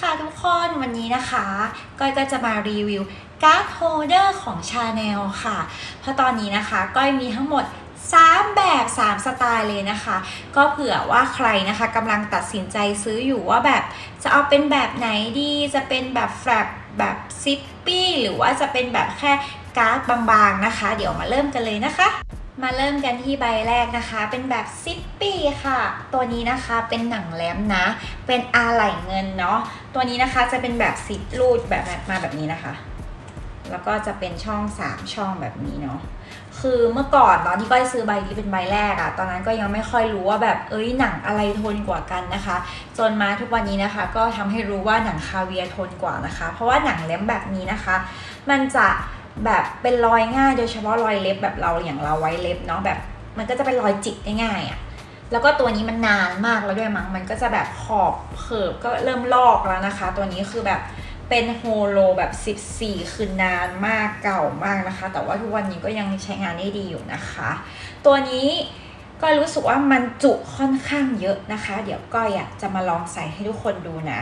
ค่ะทุกคนวันนี้นะคะก้อยก็จะมารีวิวการ์ดโฮเดอร์ของชาแนลค่ะ เพราะตอนนี้นะคะก้อยมีทั้งหมด 3 แบบ 3 สไตล์เลยนะคะ ก็เผื่อว่าใครนะคะกำลังตัดสินใจซื้ออยู่ว่าแบบจะเอาเป็นแบบไหนดีจะเป็นแบบแฟลปแบบซิปปี้หรือว่าจะเป็นแบบแค่การ์ดบางๆนะคะ เดี๋ยวมาเริ่มกันเลยนะคะ มาเริ่มกันที่ใบแรกนะคะ เป็นแบบซิปปี้ค่ะ ตัวนี้นะคะเป็นหนังแหลมนะ เป็นอาไหล่เงินเนาะ ตัวนี้นะคะจะเป็นแบบซิปรูดแบบมาแบบนี้นะคะ แล้วก็จะเป็นช่อง 3 ช่องแบบนี้เนาะ คือเมื่อก่อนตอนที่ก้อยซื้อใบนี้เป็นใบแรกอะตอนนั้นก็ยังไม่ค่อยรู้ว่าแบบเอ้ยหนังอะไรทนกว่ากันนะคะ จนมาทุกวันนี้นะคะ ก็ทำให้รู้ว่าหนังคาเวียทนกว่านะคะ เพราะว่าหนังเล็บแบบนี้นะคะ มันจะ แบบเป็นรอยง่ายโดยเฉพาะรอยเล็บแบบเราอย่างเราไว้เล็บเนาะแบบ มันก็จะเป็นรอยจิกได้ง่ายอะแล้วก็ตัวนี้มันนานมากแล้วด้วยมั้งมันก็จะแบบขอบเขิบก็เริ่มลอกแล้วนะคะ ตัวนี้คือแบบเป็นโฮโลแบบ 14 คือนานมากเก่ามากนะคะ แต่ว่าทุกวันนี้ก็ยังใช้งานได้ดีอยู่นะคะ ตัวนี้ก็รู้สึกว่ามันจุค่อนข้างเยอะนะคะ เดี๋ยวก้อยอะจะมาลองใส่ให้ทุกคนดูนะ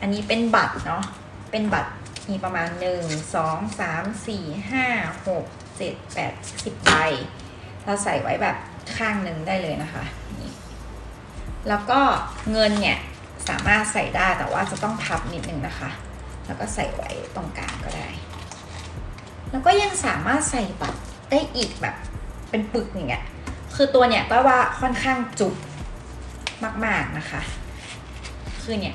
อันนี้เป็นบัตรเนาะเป็นบัตร มีประมาณ 1 2 3 4 5 6 7 8 10ใบเราใส่ไว้แบบข้างหนึ่งได้เลยนะคะนี่แล้วก็เงินเนี่ยสามารถใส่ได้แต่ว่าจะต้องพับนิดนึงนะคะ แล้วก็ใส่ไว้ตรงกลางก็ได้ แล้วก็ยังสามารถใส่บัตรได้อีกแบบเป็นปึกอย่างเงี้ยคือตัวเนี่ยก็ว่าค่อนข้างจุมาก ๆนะคะ คือเนี่ย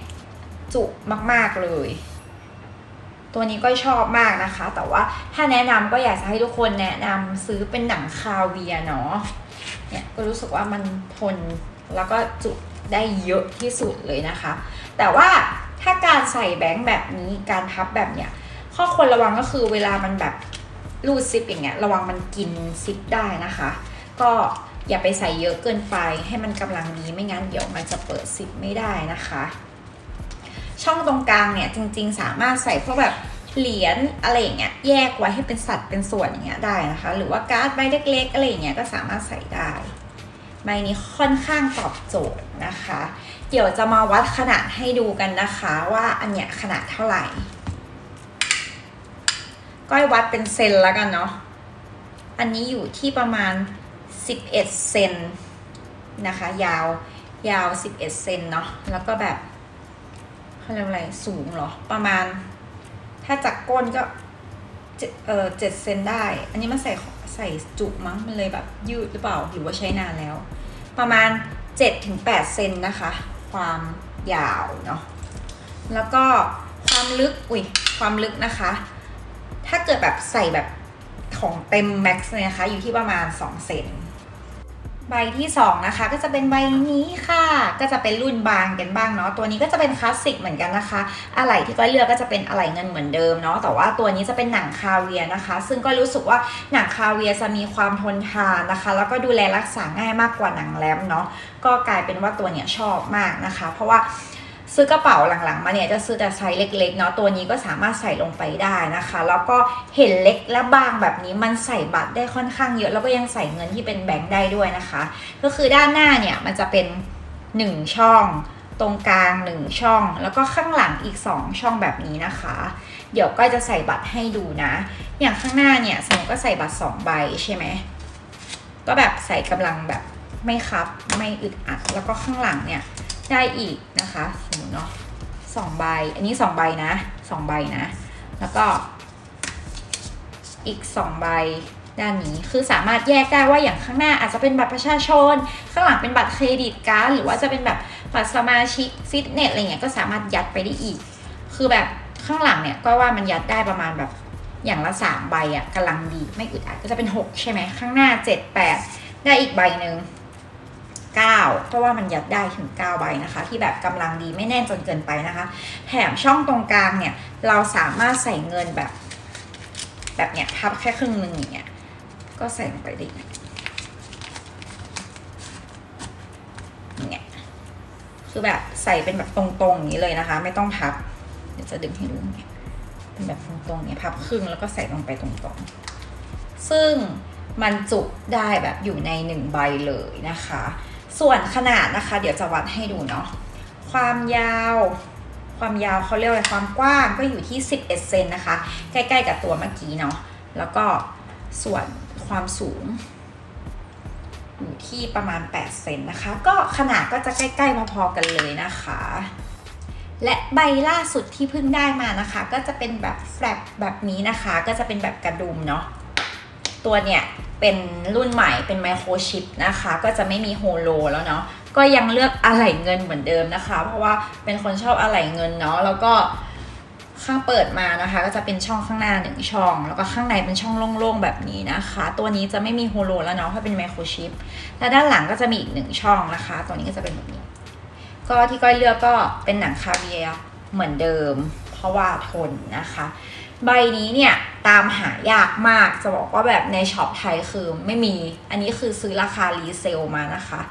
จุมาก ๆเลย ตัวนี้ก็ชอบมากนะคะ แต่ว่าถ้าแนะนำก็อยากจะให้ทุกคนแนะนำซื้อเป็นหนังคาเวียเนาะเนี่ยก็รู้สึกว่ามันทนแล้วก็จุได้เยอะที่สุดเลยนะคะ แต่ว่าถ้าการใส่แบงค์แบบนี้การพับแบบเนี้ยข้อควรระวังก็คือเวลามันแบบรูดซิปอย่างเงี้ยระวังมันกินซิปได้นะคะ ก็อย่าไปใส่เยอะเกินไปให้มันกำลังดีไม่งั้นเดี๋ยวมันจะเปิดซิปไม่ได้นะคะ ช่องตรงกลางเนี่ยจริงๆ สามารถใส่พวกแบบเหรียญอะไรอย่างเงี้ยแยกไว้ให้เป็นสัดเป็นส่วนอย่างเงี้ยได้นะคะ หรือว่าการ์ดใบเล็กๆอะไรอย่างเงี้ยก็สามารถใส่ได้ใบนี้ค่อนข้างตอบโจทย์นะคะ เดี๋ยวจะมาวัดขนาดให้ดูกันนะคะว่าอันเนี้ยขนาดเท่าไหร่ ก้อยวัดเป็นเซนแล้วกันเนาะ อันนี้อยู่ที่ประมาณ 11 เซนนะคะ ยาวยาว 11 เซนเนาะแล้วก็แบบ เขาเรียกอะไรสูงเหรอ ประมาณ ถ้าจากก้นก็เจ็ดเออเจ็ดเซนได้ อันนี้มันใส่ใส่จุมั้งมันเลยแบบยืดหรือเปล่าหรือว่าใช้นานแล้ว ประมาณ7ถึง8เซนนะคะ ความยาวเนาะแล้วก็ความลึกอุ้ยความลึกนะคะ ถ้าเกิดแบบใส่แบบของเต็มแม็กซ์เนี่ยนะคะ อยู่ที่ประมาณ 2 เซน ใบที่2นะคะก็จะเป็นใบนี้ค่ะ ก็จะเป็นรุ่นบางกันบ้างเนาะตัวนี้ก็จะเป็นคลาสสิกเหมือนกันนะคะอะไหล่ที่ก้อยเลือกก็จะเป็นอะไหล่เงินเหมือนเดิมเนาะแต่ว่าตัวนี้จะเป็นหนังคาเวียนะคะ ซึ่งก็รู้สึกว่าหนังคาเวียจะมีความทนทานนะคะ แล้วก็ดูแลรักษาง่ายมากกว่าหนังแรมเนาะก็กลายเป็นว่าตัวเนี้ยชอบมากนะคะ เพราะว่า ซื้อกระเป๋าหลังๆ มาเนี่ยจะซื้อแต่ไซส์เล็กๆเนาะตัวนี้ก็สามารถใส่ลงไปได้นะคะ แล้วก็เห็นเล็กและบางแบบนี้มันใส่บัตรได้ค่อนข้างเยอะ แล้วก็ยังใส่เงินที่เป็นแบงค์ได้ด้วยนะคะ ก็คือด้านหน้าเนี่ยมันจะเป็น 1 ช่องตรงกลาง 1 ช่อง แล้วก็ข้างหลังอีก 2 ช่องแบบนี้นะคะ เดี๋ยวก็จะใส่บัตรให้ดูนะ อย่างข้างหน้าเนี่ยสมมติก็ใส่บัตร 2 ใบใช่ไหมก็แบบใส่กำลังแบบไม่คับไม่อึดอัด แล้วก็ข้างหลังเนี่ย ได้อีกนะคะสมมติเนาะสองใบ อันนี้สองใบนะสองใบนะ แล้วก็ อีกสองใบด้านนี้คือสามารถแยกได้ว่าอย่างข้างหน้าอาจจะเป็นบัตรประชาชน ข้างหลังเป็นบัตรเครดิตการ์ดหรือว่าจะเป็นแบบบัตรสมาชิกฟิตเนสอะไรเงี้ยก็สามารถยัดไปได้อีก คือแบบข้างหลังเนี่ยก็ว่ามันยัดได้ประมาณแบบอย่างละสามใบอะ่ะกำลังดีไม่อึดอัดก็จะเป็นหกใช่ไหมข้างหน้าเจ็ดแปดได้อีกใบหนึ่ง 9 เพราะว่ามันยัดได้ถึง9ใบนะคะ ที่แบบกำลังดีไม่แน่นจนเกินไปนะคะ แถมช่องตรงกลางเนี่ยเราสามารถใส่เงินแบบ แบบเนี้ยพับแค่ครึ่งหนึ่งอย่างเงี้ยก็ใส่ลงไปได้อีกเนี่ยคือแบบใส่เป็นแบบตรงๆอย่างนี้เลยนะคะ ไม่ต้องพับ เดี๋ยวจะดึงให้ดูเนี่ยเป็นแบบตรงๆเนี่ยพับครึ่งแล้วก็ใส่ลงไปตรงๆ ซึ่งมันจุได้แบบอยู่ในหนึ่งใบเลยนะคะ ส่วนขนาดนะคะ เดี๋ยวจะวัดให้ดูเนาะความยาว ความยาวเขาเรียกว่าความกว้างก็อยู่ที่ 11 เซนนะคะ ใกล้ๆกับตัวเมื่อกี้เนาะแล้วก็ส่วนความสูงอยู่ที่ประมาณ 8 เซนนะคะ ก็ขนาดก็จะใกล้ ๆ พอๆกันเลยนะคะ และใบล่าสุดที่เพิ่งได้มานะคะ ก็จะเป็นแบบแฟลปแบบนี้นะคะ ก็จะเป็นแบบกระดุมเนาะตัวเนี่ย เป็นรุ่นใหม่เป็นไมโครชิปนะคะ ก็จะไม่มีโฮโลแล้วเนาะก็ยังเลือกอะไหล่เงินเหมือนเดิมนะคะ เพราะว่าเป็นคนชอบอะไหล่เงินเนาะแล้วก็ข้างเปิดมานะคะ ก็จะเป็นช่องข้างหน้าหนึ่งช่อง แล้วก็ข้างในเป็นช่องโล่งๆแบบนี้นะคะ ตัวนี้จะไม่มีโฮโลแล้วเนาะเพราะเป็นไมโครชิปและด้านหลังก็จะมีอีกหนึ่งช่องนะคะ ตัวนี้ก็จะเป็นแบบนี้ ก็ที่ก้อยเลือกก็เป็นหนังคาเวียร์เหมือนเดิม เพราะว่าทนนะคะ ใบนี้เนี่ยตามหายากมากจะบอกว่าแบบในช็อปไทยคือไม่มี อันนี้คือซื้อราคารีเซลมานะคะ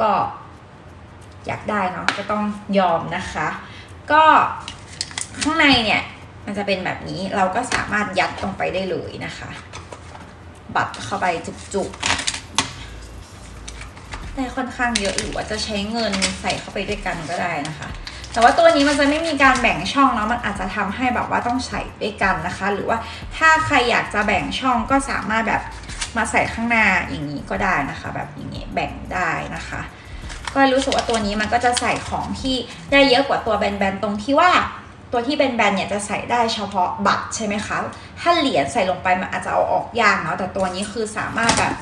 ก็อยากได้เนาะก็ต้องยอมนะคะ ก็ข้างในเนี่ยมันจะเป็นแบบนี้เราก็สามารถยัดลงไปได้เลยนะคะ บัตรเข้าไปจุกๆได้ค่อนข้างเยอะหรือว่าจะใช้เงินใส่เข้าไปด้วยกันก็ได้นะคะ แต่ว่าตัวนี้มันจะไม่มีการแบ่งช่องแล้วมันอาจจะทำให้แบบว่าต้องใส่ด้วยกันนะคะ หรือว่าถ้าใครอยากจะแบ่งช่องก็สามารถแบบมาใส่ข้างหน้าอย่างนี้ก็ได้นะคะ แบบอย่างนี้แบ่งได้นะคะ ก็รู้สึกว่าตัวนี้มันก็จะใส่ของที่ได้เยอะกว่าตัวแบนๆตรงที่ว่าตัวที่เป็นแบนๆเนี่ยจะใส่ได้เฉพาะบัตรใช่ไหมคะ ถ้าเหรียญใส่ลงไปมันอาจจะเอาออกยากเนาะ แต่ตัวนี้คือสามารถแบบ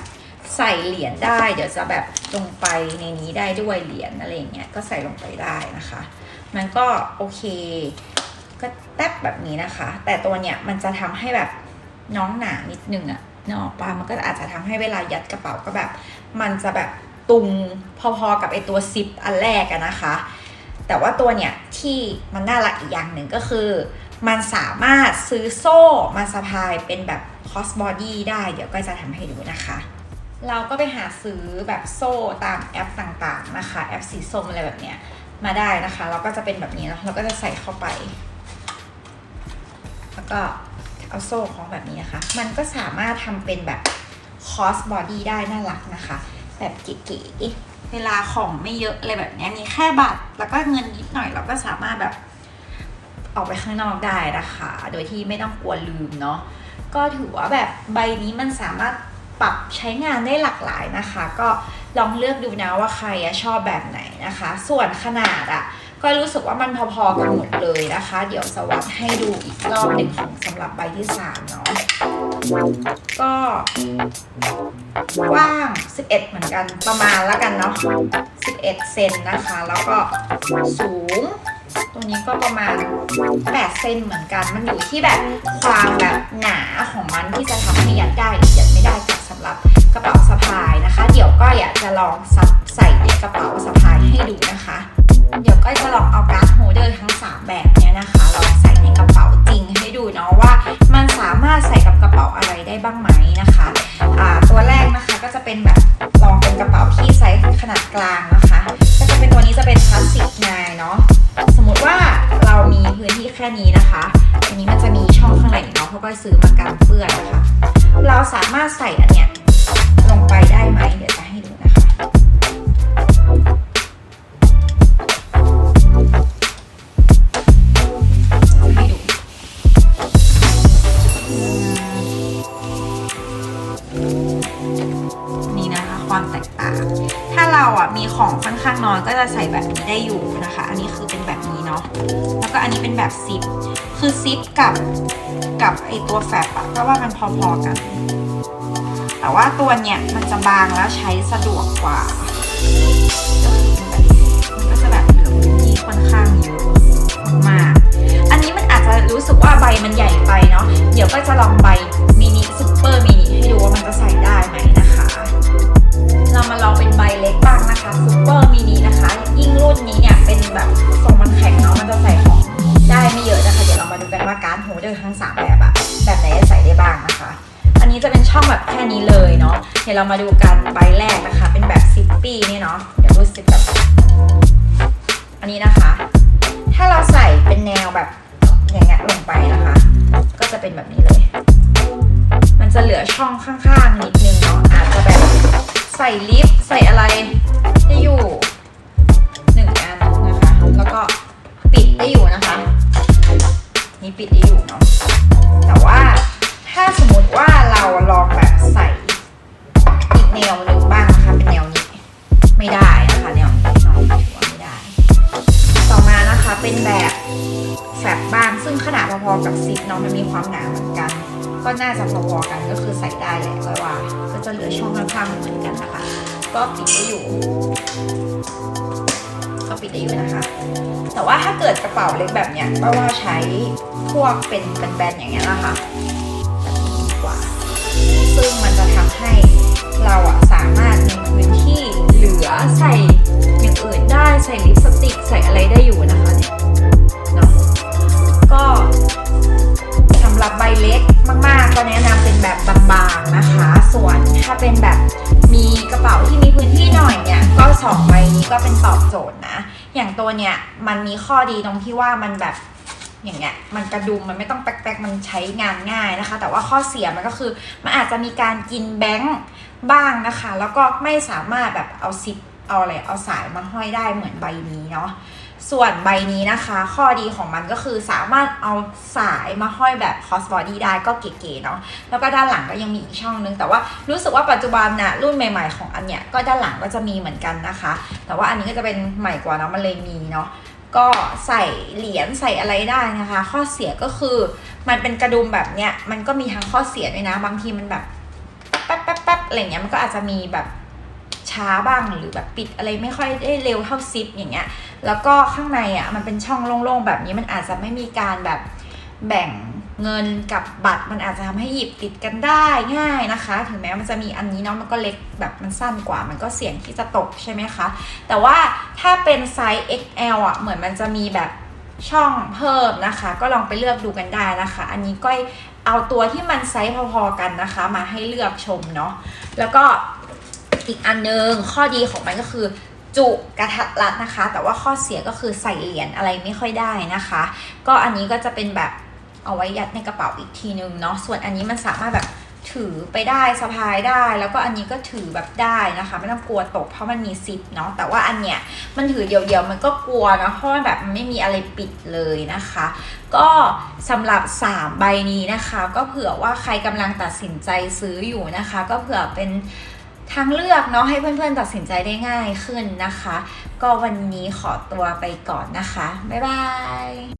ใส่เหรียญได้ เดี๋ยวจะแบบลงไปในนี้ได้ด้วยเหรียญอะไรอย่างเงี้ย ก็ใส่ลงไปได้นะคะ มันก็โอเค ก็แทบแบบนี้นะคะ แต่ตัวเนี่ยมันจะทำให้แบบน้องหนานิดนึงอะเนาะปามันก็อาจจะทำให้เวลายัดกระเป๋าก็แบบ มันจะแบบตุงพอๆกับไอตัวซิปอันแรกอะนะคะ แต่ว่าตัวเนี่ยที่มันน่ารักอีกอย่างหนึ่งก็คือ มันสามารถซื้อโซ่มาสะพายเป็นแบบคอสบอดี้ได้เดี๋ยวก็จะทำให้ดูนะคะ เราก็ไปหาซื้อแบบโซ่ตามแอปต่างๆนะคะ แอปสีส้มอะไรแบบเนี้ย มาได้นะคะเราก็จะเป็นแบบนี้เนอะเราก็จะใส่เข้าไป แล้วก็เอาโซ่ของแบบนี้นะคะ มันก็สามารถทำเป็นแบบคอสบอดี้ได้น่ารักนะคะ แบบเก๋ๆเวลาของไม่เยอะอะไรแบบนี้มีแค่บัตรแล้วก็เงินนิดหน่อยเราก็สามารถแบบออกไปข้างนอกได้นะคะ โดยที่ไม่ต้องกลัวลืมเนาะก็ถือว่าแบบใบนี้มันสามารถ ปรับใช้งานได้หลากหลายนะคะ ก็ลองเลือกดูนะว่าใครชอบแบบไหนนะคะ ส่วนขนาดอะก็รู้สึกว่ามันพอๆกันหมดเลยนะคะ เดี๋ยวสวัสดให้ดูอีกรอบหนึ่งของสำหรับใบที่สามเนาะก็กว้าง 11 เหมือนกันประมาณแล้วกันเนาะ11 เซนนะคะ แล้วก็สูง ตัวนี้ก็ประมาณ 8 เซนเหมือนกัน มันอยู่ที่แบบความแบบหนาของมันที่จะทำให้ยัดได้หรือยัดไม่ได้ สำหรับกระเป๋าสะพายนะคะ เดี๋ยวก็อยากจะลองซัดใส่ในกระเป๋าสะพายให้ดูนะคะ เดี๋ยวก็จะลองเอาการ์ดโฮเดอร์ทั้ง 3 แบบเนี้ยนะคะลองใส่ในกระเป๋าจริงให้ดูเนาะว่า มันสามารถใส่กับกระเป๋าอะไรได้บ้างไหมนะคะ นองค่อนข้างน้อยก็จะใส่แบบนี้ได้อยู่นะคะ อันนี้คือเป็นแบบนี้เนาะแล้วก็อันนี้เป็นแบบซิปคือซิปกับกับไอตัวแฟบอะก็ว่ามันพอๆกัน แต่ว่าตัวเนี้ยมันจะบางแล้วใช้สะดวกกว่า นนี้จะเป็นช่องแบบแค่นี้เลยเนาะ เดี๋ยวเรามาดูกันใบแรกนะคะ เป็นแบบซิปปี้เนี่ยเนาะ เดี๋ยวดูซิปแบบ อันนี้นะคะ ถ้าเราใส่เป็นแนวแบบอย่างเงี้ยลงไปนะคะ ก็จะเป็นแบบนี้เลย มันจะเหลือช่องข้างๆนิดนึงเนาะ อาจจะแบบใส่ลิปใส่อะไรได้อยู่หนึ่งอันนะคะ แล้วก็ปิดได้อยู่นะคะ นี้ปิดได้อยู่เนาะ ก็น่าจะพอๆกันก็คือใส่ได้แหละก็ว่า ก็จะเหลือช่องข้างๆเหมือนกันนะคะ ก็ปิดได้อยู่ก็ปิดได้อยู่นะคะ แต่ว่าถ้าเกิดกระเป๋าเล็กแบบเนี้ยก็ว่าใช้พวกเป็นแบนๆอย่างเงี้ยนะคะแบบนี้ดีกว่า ซึ่งมันจะทำให้เราอะสามารถมีพื้นที่เหลือใส่อย่างอื่นได้ใส่ลิปสติกใส่อะไรได้อยู่นะคะเนี่ยเนาะ ก็เป็นตอบโจทย์นะ อย่างตัวเนี่ยมันมีข้อดีตรงที่ว่ามันแบบอย่างเงี้ยมันกระดุมมันไม่ต้องแป๊กๆมันใช้งานง่ายนะคะ แต่ว่าข้อเสียมันก็คือมันอาจจะมีการกินแบงค์บ้างนะคะ แล้วก็ไม่สามารถแบบเอาซิป เอาอะไรเอาสายมาห้อยได้เหมือนใบนี้เนาะส่วนใบนี้นะคะ ข้อดีของมันก็คือสามารถเอาสายมาห้อยแบบ cross body ได้ก็เก๋ๆเนาะแล้วก็ด้านหลังก็ยังมีอีกช่องนึง แต่ว่ารู้สึกว่าปัจจุบันน่ะรุ่นใหม่ ๆของอันเนี้ยก็ด้านหลังก็จะมีเหมือนกันนะคะ แต่ว่าอันนี้ก็จะเป็นใหม่กว่าเนาะมันเลยมีเนาะก็ใส่เหรียญใส่อะไรได้นะคะ ข้อเสียก็คือมันเป็นกระดุมแบบเนี้ยมันก็มีทั้งข้อเสียด้วยนะ บางทีมันแบบแป๊บแป๊บแป๊บอะไรเงี้ยมันก็อาจจะมีแบบ ช้าบ้างหรือแบบปิดอะไรไม่ค่อยได้เร็วเท่าซิปอย่างเงี้ย แล้วก็ข้างในอะมันเป็นช่องโล่งๆแบบนี้มันอาจจะไม่มีการแบบแบ่งเงินกับบัตรมันอาจจะทำให้หยิบติดกันได้ง่ายนะคะ ถึงแม้มันจะมีอันนี้เนาะมันก็เล็กแบบมันสั้นกว่า มันก็เสี่ยงที่จะตกใช่ไหมคะ แต่ว่าถ้าเป็นไซส์ XL อะเหมือนมันจะมีแบบช่องเพิ่มนะคะ ก็ลองไปเลือกดูกันได้นะคะ อันนี้ก็เอาตัวที่มันไซส์พอๆกันนะคะ มาให้เลือกชมเนาะแล้วก็ อีกอันนึงข้อดีของมันก็คือจุกระทัดรัดนะคะ แต่ว่าข้อเสียก็คือใส่เหรียญอะไรไม่ค่อยได้นะคะ ก็อันนี้ก็จะเป็นแบบเอาไว้ยัดในกระเป๋าอีกทีนึงเนาะส่วนอันนี้มันสามารถแบบถือไปได้สะพายได้ แล้วก็อันนี้ก็ถือแบบได้นะคะ ไม่ต้องกลัวตกเพราะมันมีซิปเนาะแต่ว่าอันเนี้ยมันถือเดียวๆมันก็กลัวนะเพราะแบบไม่มีอะไรปิดเลยนะคะ ก็สำหรับ 3 ใบนี้นะคะ ก็เผื่อว่าใครกำลังตัดสินใจซื้ออยู่นะคะ ก็เผื่อเป็น ทางเลือกเนาะให้เพื่อนๆตัดสินใจได้ง่ายขึ้นนะคะ ก็วันนี้ขอตัวไปก่อนนะคะ บ๊ายบาย